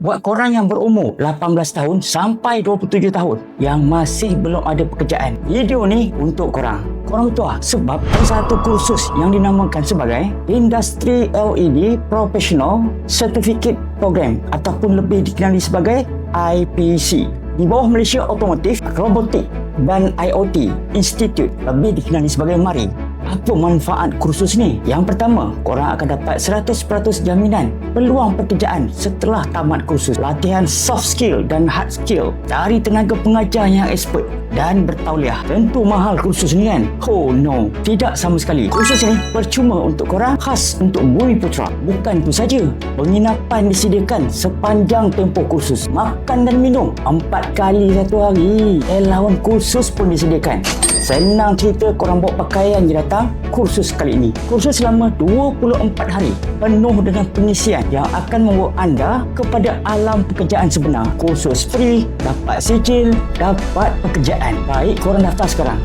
Buat korang yang berumur 18 tahun sampai 27 tahun yang masih belum ada pekerjaan. Video ni untuk korang. Korang betul lah sebab ada satu kursus yang dinamakan sebagai Industry LED Professional Certificate Program ataupun lebih dikenali sebagai IPC. Di bawah Malaysia Automotive, Robotik dan IoT Institute lebih dikenali sebagai MARI. Apa manfaat kursus ni? Yang pertama, korang akan dapat 100% jaminan peluang pekerjaan setelah tamat kursus. Latihan soft skill dan hard skill dari tenaga pengajar yang expert dan bertauliah. Tentu mahal kursus ni kan? Oh no, tidak sama sekali. Kursus ni percuma untuk korang, khas untuk Bumi Putra. Bukan itu saja, penginapan disediakan sepanjang tempoh kursus. Makan dan minum empat kali satu hari. Elawan kursus pun disediakan. Senang cerita korang bawa pakaian je datang kursus kali ini. Kursus selama 24 hari penuh dengan pengisian yang akan membawa anda kepada alam pekerjaan sebenar. Kursus free, dapat sijil, dapat pekerjaan. Baik, korang daftar sekarang.